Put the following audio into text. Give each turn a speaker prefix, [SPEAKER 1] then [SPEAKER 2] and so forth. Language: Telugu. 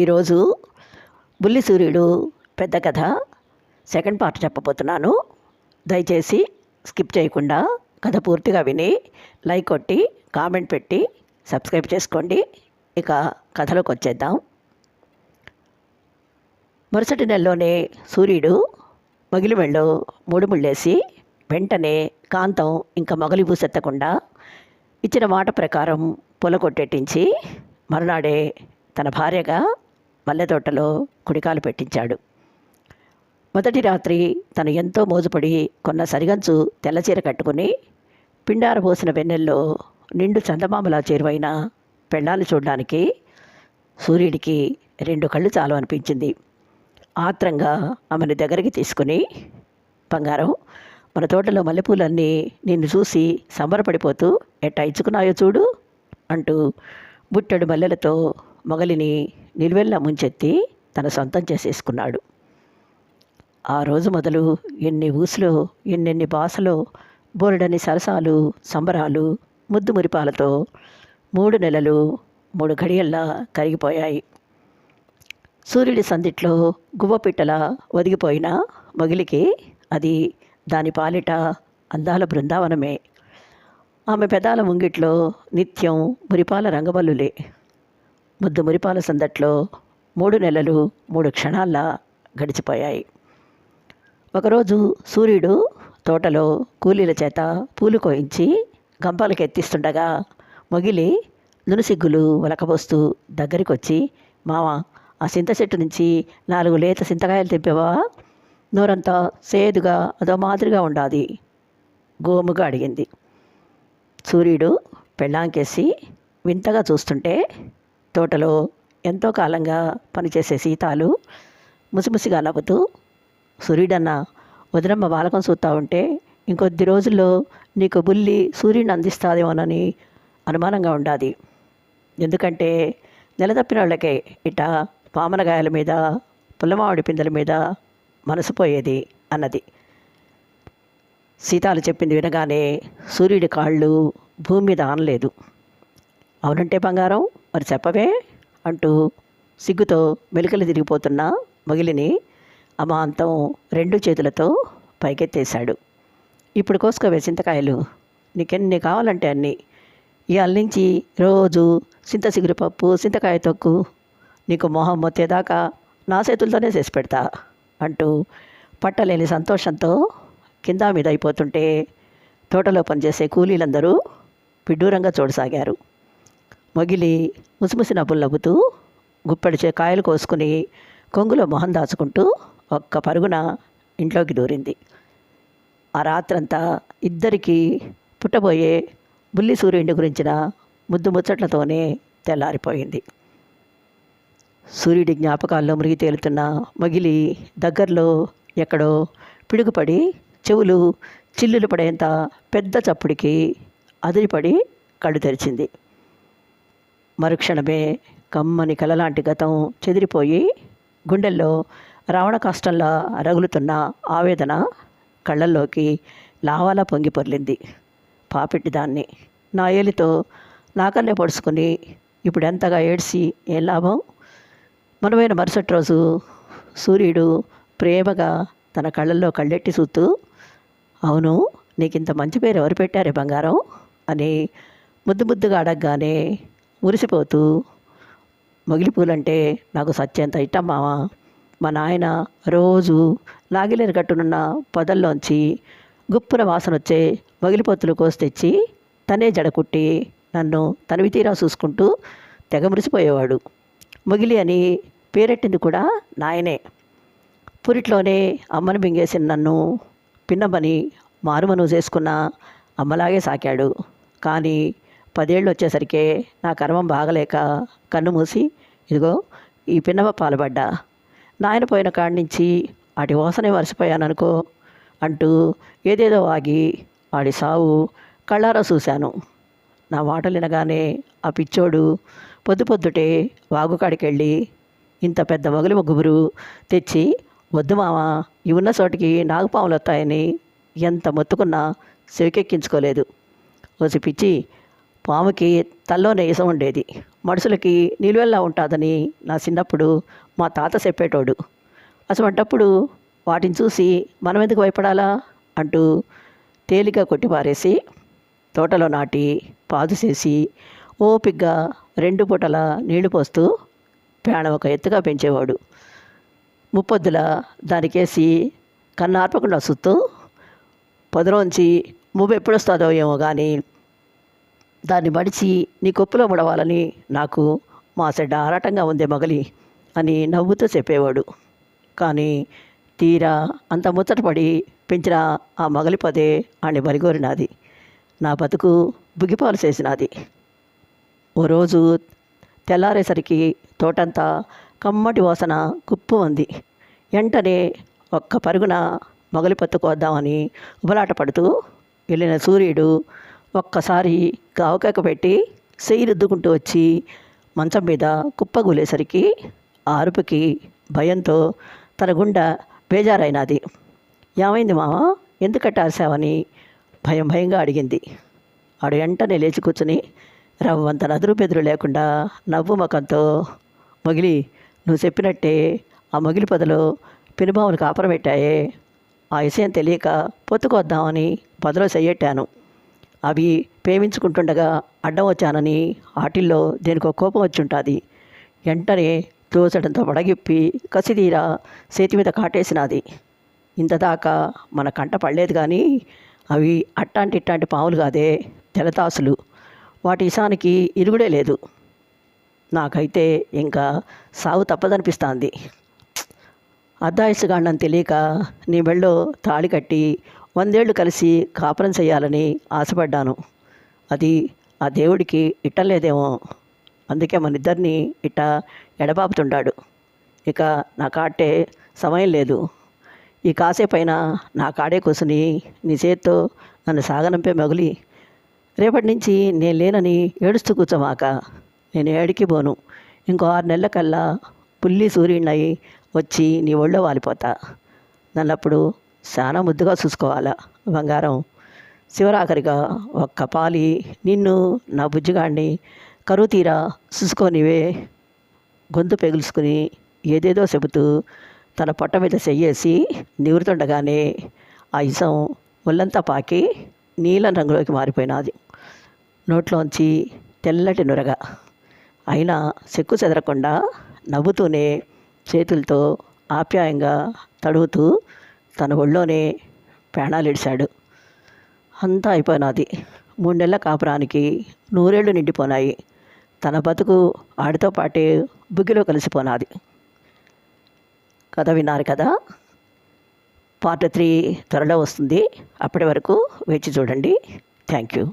[SPEAKER 1] ఈరోజు బుల్లి సూర్యుడు పెద్ద కథ. సెకండ్ పార్ట్ చెప్పబోతున్నాను. దయచేసి స్కిప్ చేయకుండా కథ పూర్తిగా విని లైక్ కొట్టి కామెంట్ పెట్టి సబ్స్క్రైబ్ చేసుకోండి. ఇక కథలోకి వచ్చేద్దాం. మరుసటి నెలలోనే సూర్యుడు మగిలి మెళ్ళో మూడు ముళ్ళేసి వెంటనే కాంతం ఇంకా మొగలి పూసెత్తకుండా ఇచ్చిన మాట ప్రకారం పొల కొట్టెట్టించి మరునాడే తన భార్యగా మల్లె తోటలో కుడికాలు పెట్టించాడు. మొదటి రాత్రి తను ఎంతో మోజుపడి కొన్న సరిగంచు తెల్లచీర కట్టుకుని పిండార పోసిన వెన్నెల్లో నిండు చందమామలా చేరువైన పెళ్ళాలు చూడడానికి సూర్యుడికి రెండు కళ్ళు చాలు అనిపించింది. ఆత్రంగా ఆమెను దగ్గరికి తీసుకుని బంగారం మన తోటలో మల్లెపూలన్నీ నిన్ను చూసి సంబరపడిపోతూ ఎట్టా ఇచ్చుకున్నాయో చూడు అంటూ బుట్టెడు మల్లెలతో మొగలిని నిలువెల్లా ముంచెత్తి తన సొంతం చేసేసుకున్నాడు. ఆ రోజు మొదలు ఎన్ని ఊసులో ఎన్నెన్ని బాసలో బోరెడని సరసాలు సంబరాలు ముద్దు మురిపాలతో మూడు నెలలు మూడు ఘడియల్లా కరిగిపోయాయి. సూర్యుడి సందిట్లో గువ్వపిట్టల ఒదిగిపోయిన మొగిలికి అది దాని పాలిట అందాల బృందావనమే. ఆమె పెదాల ముంగిట్లో నిత్యం మురిపాల రంగవల్లులే ముద్దు మురిపాల సందట్లో మూడు నెలలు మూడు క్షణాల్లా గడిచిపోయాయి. ఒకరోజు సూర్యుడు తోటలో కూలీల చేత పూలు కోయించి గంపాలకు ఎత్తిస్తుండగా మొగిలి నునుసిగ్గులు వలకబోస్తూ దగ్గరికి వచ్చి మామ ఆ చింత చెట్టు నుంచి నాలుగు లేత చింతకాయలు తెంపావా? నోరంతా సేదుగా అదో మాదిరిగా ఉండాది గోముగా అడిగింది. సూర్యుడు పెళ్ళాంకేసి వింతగా చూస్తుంటే తోటలో ఎంతో కాలంగా పనిచేసే సీతాలు ముసిముసిగా నవ్వుతూ సూర్యుడన్న వదినమ్మ బాలకం చూస్తూ ఉంటే ఇంకొద్ది రోజుల్లో నీకు బుల్లి సూర్యుని అందిస్తాదేమోనని అనుమానంగా ఉండాది. ఎందుకంటే నెలతప్పిన వాళ్ళకే ఇట పామనగాయల మీద పుల్లమామిడి పిందెల మీద మనసుపోయేది అన్నది. సీతాలు చెప్పింది వినగానే సూర్యుడి కాళ్ళు భూమి మీద ఆనలేదు. అవునంటే బంగారం? మరి చెప్పవే అంటూ సిగ్గుతో మెలికలు తిరిగిపోతున్న మొగిలిని అమాంతం రెండు చేతులతో పైకెత్తేశాడు. ఇప్పుడు కోసుకోవే చింతకాయలు. నీకెన్ని కావాలంటే అన్నీ. ఇవాళ నుంచి రోజు చింత సిగురు పప్పు చింతకాయ తొక్కు. నీకు మొహం మొత్తేదాకా నా చేతులతోనే చేసి పెడతా అంటూ పట్టలేని సంతోషంతో కింద మీద అయిపోతుంటే తోటలో పనిచేసే కూలీలందరూ పిడ్డూరంగా చూడసాగారు. మొగిలి ముసిముసి నవ్వులు నవ్వుతూ గుప్పెడిచే కాయలు కోసుకుని కొంగులో మొహం దాచుకుంటూ ఒక్క పరుగున ఇంట్లోకి దూరింది. ఆ రాత్రంతా ఇద్దరికీ పుట్టబోయే బుల్లి సూర్యుడి గురించిన ముద్దు ముచ్చట్లతోనే తెల్లారిపోయింది. సూర్యుడి జ్ఞాపకాల్లో మునిగి తేలుతున్న మగిలి దగ్గరలో ఎక్కడో పిడుగుపడి చెవులు చిల్లులు పడేంత పెద్ద చప్పుడికి అదిరిపడి కళ్ళు తెరిచింది. మరుక్షణమే కమ్మని కలలాంటి గతం చెదిరిపోయి గుండెల్లో రావణ కష్టంలా రగులుతున్న ఆవేదన కళ్ళల్లోకి లావాలా పొంగి పొర్లింది. పాపిట్టి దాన్ని నా ఏలితో నాకన్నే పొడుచుకుని ఇప్పుడు ఎంతగా ఏడ్చి ఏం లాభం? మనమైన మరుసటి రోజు సూర్యుడు ప్రేమగా తన కళ్ళల్లో కళ్ళెట్టి చూస్తూ అవును నీకింత మంచి పేరు ఎవరు పెట్టారే బంగారం? అని ముద్దు ముద్దుగా అడగగానే మురిసిపోతూ మొగిలిపూలంటే నాకు సత్యంత ఇష్టం మావా. మా నాయన రోజు లాగిలేరు కట్టునున్న పొదల్లోంచి గుప్పున వాసన వచ్చే మొగిలిపోతులు కోసి తెచ్చి తనే జడకుట్టి నన్ను తనివి తీరా చూసుకుంటూ తెగ మురిసిపోయేవాడు. మొగిలి అని పేరెట్టింది కూడా నాయనే. పురిట్లోనే అమ్మను మింగేసిన నన్ను పిన్నమ్మని మారుమను చేసుకున్న అమ్మలాగే సాకాడు. కానీ పదేళ్ళు వచ్చేసరికి నా కర్మం బాగలేక కన్ను మూసి ఇదిగో ఈ పిన్నవ పాల్పడ్డా. నాయన పోయిన కాడి నుంచి వాటి వాసనే మర్చిపోయాననుకో అంటూ ఏదేదో ఆగి వాడి సావు కళ్ళారా చూశాను. నా మాటలు వినగానే ఆ పిచ్చోడు పొద్దు పొద్దుటే వాగుకాడికెళ్ళి ఇంత పెద్ద మొగలి ముగ్గురు తెచ్చి వద్దు మామ ఈ ఉన్న చోటికి నాగుపాములు వస్తాయని ఎంత మొత్తుకున్నా చెవికెక్కించుకోలేదు. వచ్చి పిచ్చి పాముకి తల్లోనే నేసం ఉండేది. మనుషులకి నిలువెల్లా ఉంటుందని నా చిన్నప్పుడు మా తాత చెప్పేటోడు. అటువంటప్పుడు వాటిని చూసి మనం ఎందుకు భయపడాలా? అంటూ తేలిక కొట్టిపారేసి తోటలో నాటి పాదు చేసి ఓపిగ్గా రెండు పూటల నీళ్ళు పోస్తూ ప్రాణం ఒక ఎత్తుగా పెంచేవాడు. ముప్పొద్దుల దానికేసి కన్నార్పకుండా సుత్తూ పొదలోంచి మువ్వు ఏమో కానీ దాన్ని మడిచి నీ కొప్పులో ముడవాలని నాకు మా సెడ్డ ఆరాటంగా ఉందే మగలి అని నవ్వుతూ చెప్పేవాడు. కానీ తీరా అంత ముచ్చటపడి పెంచిన ఆ మగలి పదే ఆని బరిగోరినాది నా బతుకు బుగిపాలు చేసినది. ఓ రోజు తెల్లారేసరికి తోటంతా కమ్మటి వాసన కుప్పు ఉంది. వెంటనే ఒక్క పరుగున మొగలి పత్తుకొద్దామని ఉబలాట పడుతూ వెళ్ళిన సూర్యుడు ఒక్కసారి గావకాక పెట్టి సెయ్యి రుద్దుకుంటూ వచ్చి మంచం మీద కుప్పగూలేసరికి ఆ అరుపుకి భయంతో తన గుండె బేజారైనది. ఏమైంది మామ ఎందుకట్ట అరిసావని భయం భయంగా అడిగింది. ఆడు వెంటనే లేచి కూర్చుని రవ్వంత నదురు బెదురు లేకుండా నవ్వు ముఖంతో మొగిలి నువ్వు చెప్పినట్టే ఆ మొగిలి పొదలో పెనుభావులు కాపురం పెట్టాయే ఆ విషయం తెలియక పొత్తుకొద్దామని పొదలో చెయ్యెట్టాను. అవి ప్రేమించుకుంటుండగా అడ్డం వచ్చానని వాటిల్లో దేనికో కోపం వచ్చి ఉంటుంది వెంటనే తోచడంతో పడగిప్పి కసిదీరా చేతి మీద కాటేసినది. ఇంతదాకా మన కంట పడలేదు కానీ అవి అట్టాంటి ఇట్టాంటి పాములు కాదే తెలతాసులు. వాటి ఇసానికి ఇరుగుడే లేదు. నాకైతే ఇంకా సాగు తప్పదనిపిస్తుంది. అర్ధాయుసుగాండని తెలియక నీ మెళ్ళో తాళి కట్టి వందేళ్ళు కలిసి కాపురం చేయాలని ఆశపడ్డాను. అది ఆ దేవుడికి ఇట్టలేదేమో. అందుకే మన ఇద్దరిని ఇట్ట ఎడబాపుతుంటాడు. ఇక నా కాటే సమయం లేదు. ఈ కాసేపైన నా కాడే కూసుని నీ చేత్తో నన్ను సాగనంపే మగులి రేపటి నుంచి నేను లేనని ఏడుస్తూ కూర్చోమాక నేను ఏడికి పోను. ఇంకో ఆరు నెలల కల్లా పుల్లి సూర్యుడినై వచ్చి నీ ఒళ్ళో వాలిపోతా. నన్నప్పుడు చాలా ముద్దుగా చూసుకోవాలా బంగారం. శివరాఖరిగా ఒక్క పాలి నిన్ను నా బుజ్జిగాడిని కరువు తీరా చూసుకోనివే. గొంతు పెగుల్చుకుని ఏదేదో చెబుతూ తన పొట్ట మీద చెయ్యేసి నివృతుండగానే ఆ ఇసం ఒళ్ళంతా పాకి నీలం రంగులోకి మారిపోయినది. నోట్లోంచి తెల్లటి నురగ. అయినా చెక్కు చెదరకుండా నవ్వుతూనే చేతులతో ఆప్యాయంగా తడుగుతూ తన ఒళ్ళోనే ప్రాణాలిడిశాడు అంతా అయిపోయినది. మూడు నెలల కాపురానికి నూరేళ్ళు నిండిపోనాయి. తన బతుకు ఆడితో పాటే బుగ్గిలో కలిసిపోనాది. కథ విన్నారు కదా? పార్ట్ త్రీ త్వరలో వస్తుంది. అప్పటి వరకు వేచి చూడండి. Thank you.